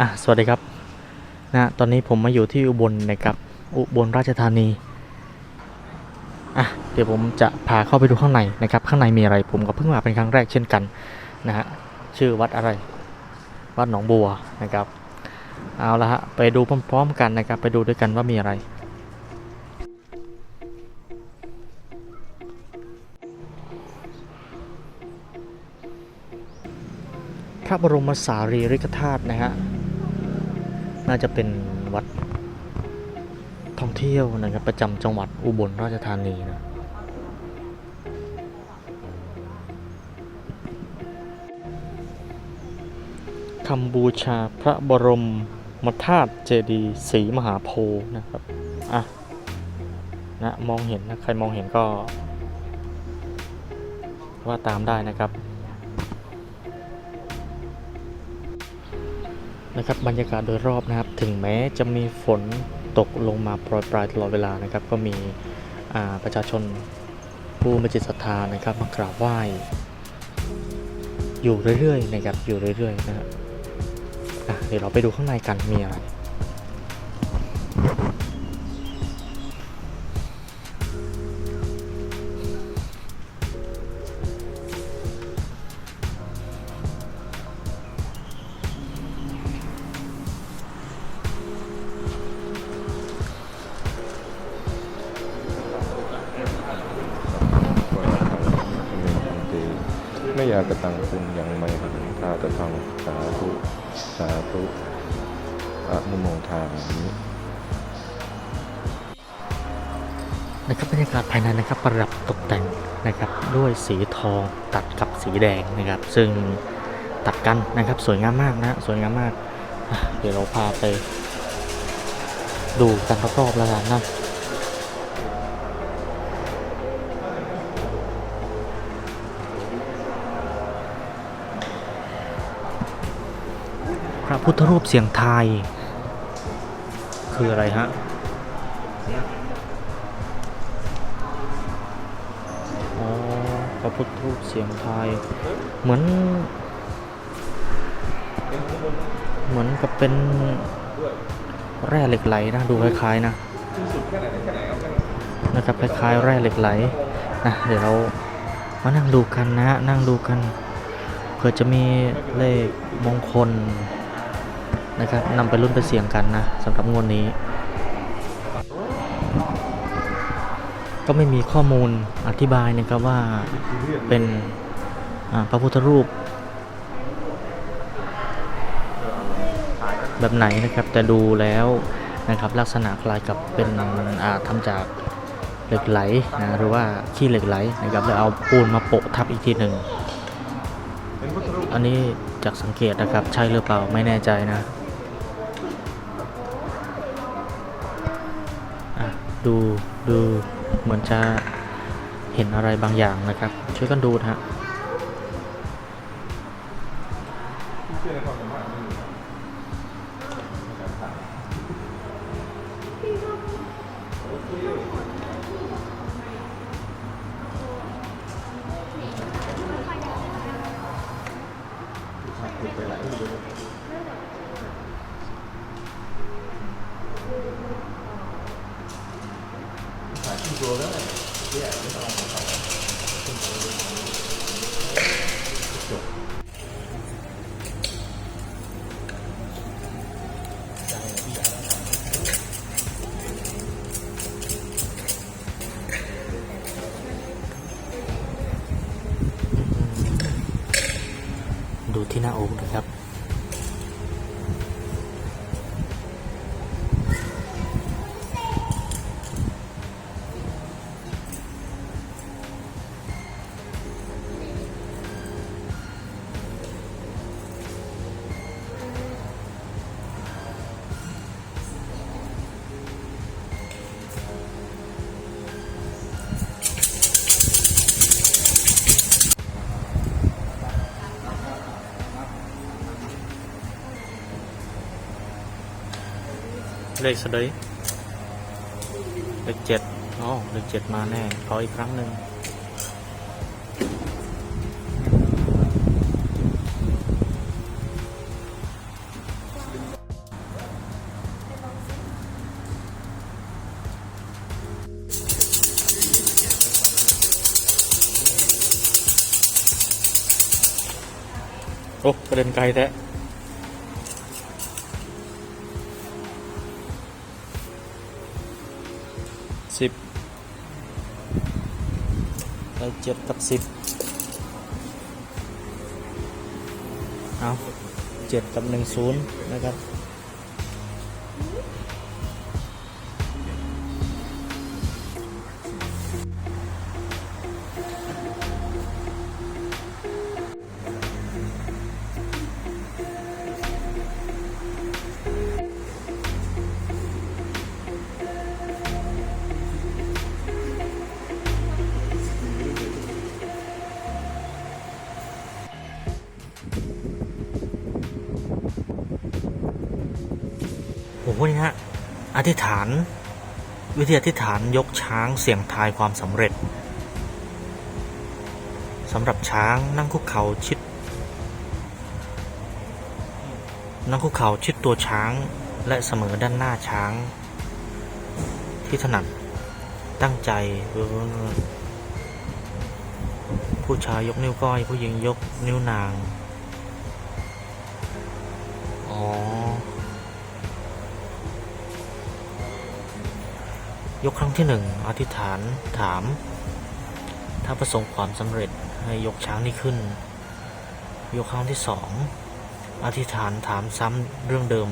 อะสวัสดีครับนะตอนนี้ผมมาอยู่ที่อุบลนะครับอุบลราชธานีอะเดี๋ยวผมจะพาเข้าไปดูข้างในนะครับข้างในมีอะไรผมก็เพิ่งมาเป็นครั้งแรกเช่นกันนะฮะชื่อวัดอะไร วัดหนองบัวนะครับเอาละฮะไปดูพร้อมๆกันนะครับไปดูด้วยกันว่ามีอะไรพระบรมสารีริกธาตุนะฮะ น่าจะเป็นวัดท่องเที่ยวนะครับ ประจำจังหวัดอุบลราชธานีนะคำบูชาพระบรมมธาตุเจดีย์ศรีมหาโพธิ์นะครับ อะ นะ มองเห็นนะ ใครมองเห็นก็ ว่าตามได้นะครับ นะครับบรรยากาศโดยรอบนะครับ ถึงแม้จะมีฝนตกลงมาโปรยปลายตลอดเวลานะครับ ก็มีประชาชนผู้มีจิตศรัทธานะครับมากราบไหว้ อยู่เรื่อยๆนะครับอยู่เรื่อยๆนะฮะเดี๋ยวเราไปดูข้างในกันมีอะไรากระตังคุณยังไม่หันทาตะทังสาธุสาธุอะนุโมทามินะครับบรรยากาศภายในนะครับประดับตกแต่งนะครับด้วยสีทองตัดกับสีแดงนะครับ ซึ่งตัดกันนะครับสวยงามมากนะสวยงามมาก เดี๋ยวเราพาไปดูกันรอบๆแล้วกันนะ ระพุทธรูปเสียงไทย คืออะไรฮะพระพุทธรูปเสียงไทย เหมือน เหมือนกับเป็นแร่เหล็กไหลนะดูคล้ายๆนะนะครับคล้ายๆแร่เหล็กไหลนะเดี๋ยวเรามานั่งดูกันนะนั่งดูกันเผื่อจะมีเลขมงคล นะครับนำไปรุ่นไปเสี่ยงกันนะสำหรับงวดนี้ ก็ไม่มีข้อมูลอธิบายนะครับว่าเป็นพระพุทธรูป แบบไหนนะครับแต่ดูแล้วนะครับลักษณะคล้ายกับเป็นอ่าทำจากเหล็กไหลนะหรือว่าขี้เหล็กไหลนะครับแล้วเอาปูนมาโปะทับอีกทีหนึ่งอันนี้จากสังเกตนะครับใช่หรือเปล่าไม่แน่ใจนะ ดูดูเหมือนจะเห็นอะไรบางอย่างนะครับ ช่วยกันดูนะฮะ ที่หน้าอกนะครับ เลขสะดยเลขเจ็ดอ๋อเลขเจ็ดมาแน่ขออีกครั้งหนึ่งโอ้ประเด็นไกลแท้ ได้เจ็ดกับสิบเอาเจ็ดกับหนึ่งศูนย์นะครับ โอ้นี่ฮะอธิษฐาน วิธีอธิษฐานยกช้างเสี่ยงทายความสำเร็จสำหรับช้างนั่งคุกเข่าชิด นั่งคุกเข่าชิดตัวช้างและเสมอด้านหน้าช้าง ที่ถนัดตั้งใจผู้ชายยกนิ้วก้อย ผู้หญิงยกนิ้วนาง อ๋อ ยกครั้งที่หนึ่งอธิษฐานถาม ถ้าประสงค์ความสำเร็จให้ยกช้างนี้ขึ้น ยกครั้งที่สองอธิษฐานถามซ้ำเรื่องเดิม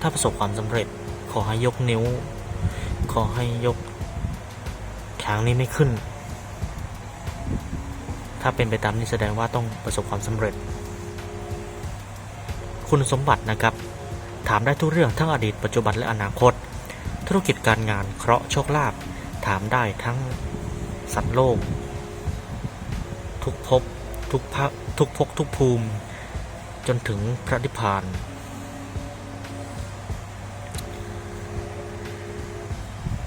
ถ้าประสบความสำเร็จขอให้ยกนิ้ว ขอให้ยกช้างนี้ไม่ขึ้น ถ้าเป็นไปตามนี้แสดงว่าต้องประสบความสำเร็จ คุณสมบัตินะครับ ถามได้ทุกเรื่องทั้งอดีตปัจจุบันและอนาคต ธุรกิจการงานเคราะห์โชคลาภถามได้ทั้งสัตว์โลก ทุกภพทุกภะทุกภพทุกภูมิ จนถึงพระนิพพาน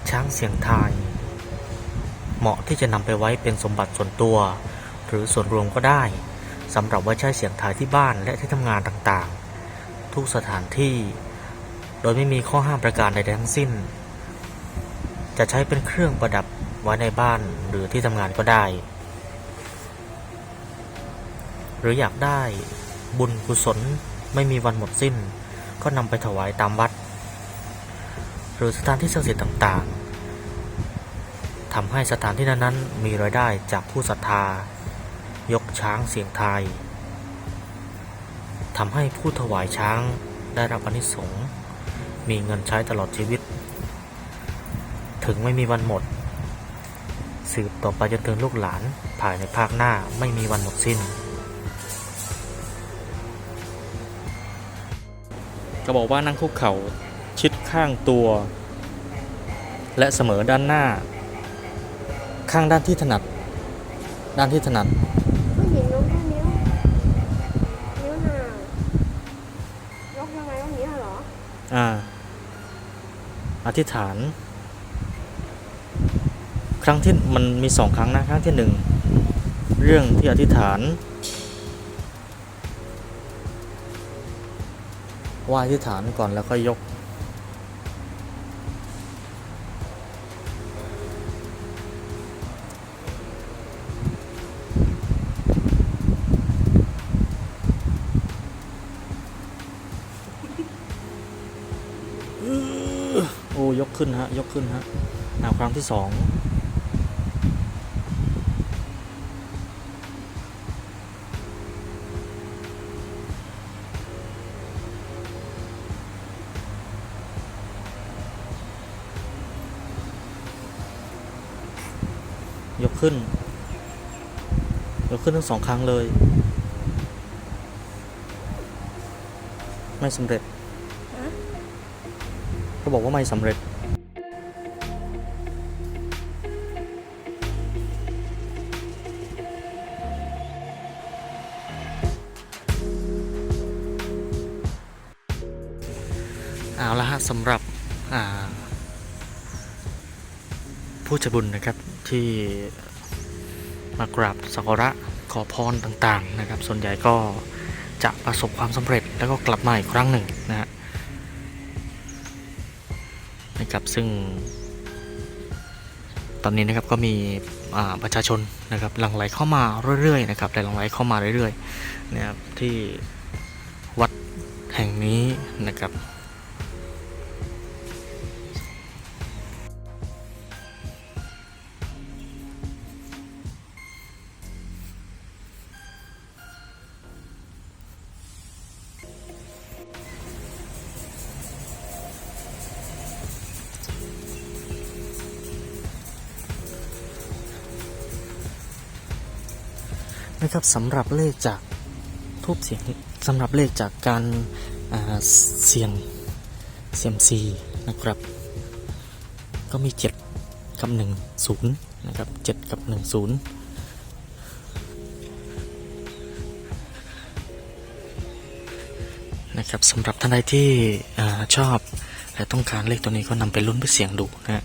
ช้างเสียงทาย เหมาะที่จะนำไปไว้เป็นสมบัติส่วนตัว หรือส่วนรวมก็ได้สำหรับไว้ใช้เสียงทายที่บ้านและที่ทำงานต่างๆ ทุกสถานที่ โดยไม่มีข้อห้ามประการใดๆทั้งสิ้น จะใช้เป็นเครื่องประดับไว้ในบ้านหรือที่ทำงานก็ได้ หรืออยากได้บุญกุศลไม่มีวันหมดสิ้น ก็นำไปถวายตามวัด หรือสถานที่ศักดิ์สิทธิ์ต่างๆทำให้สถานที่นั้นๆมีรายได้จากผู้ศรัทธายกช้างเสียงไทย ทำให้ผู้ถวายช้างได้รับอนิสงส์มีเงินใช้ตลอดชีวิต ถึงไม่มีวันหมด สืบต่อไปจนถึงลูกหลานภายในภาคหน้าไม่มีวันหมดสิ้น ก็บอกว่านั่งคุกเข่าชิดข้างตัว และเสมอด้านหน้า ข้างด้านที่ถนัด ด้านที่ถนัด อ่า อธิษฐาน ครั้งที่มันมีสองครั้งนะ ครั้งที่หนึ่งเรื่องที่อธิษฐาน ว่าอธิษฐานก่อนแล้วก็ยก ยกขึ้นฮะ ยกขึ้นฮะเอาครั้งที่สองยกขึ้น ยกขึ้นทั้งสองครั้งเลย ไม่สำเร็จ ก็บอกว่าไม่สำเร็จ เอาละฮะสำหรับผู้ใจบุญนะครับที่มากราบสักการะขอพรต่างๆนะครับ ส่วนใหญ่ก็จะประสบความสำเร็จแล้วก็กลับมาอีกครั้งหนึ่งนะฮะ นะครับซึ่ง ตอนนี้นะครับก็มีประชาชนนะครับหลั่งไหลเข้ามาเรื่อยๆนะครับแต่หลั่งไหลเข้ามาเรื่อยๆนะครับที่วัดแห่งนี้นะครับ นะครับสำหรับเลขจากทูบเสียงสำหรับเลขจากการาเสียงเซียมซีนะครับ ก็มี 7 กับ 1 0 นะครับ 7 กับ 1 0นะครับสำหรับท่านใดที่อชอบและต้องการเลขตัวนี้ก็นำไปลุ้นไปเสี่ยงดูนะฮะ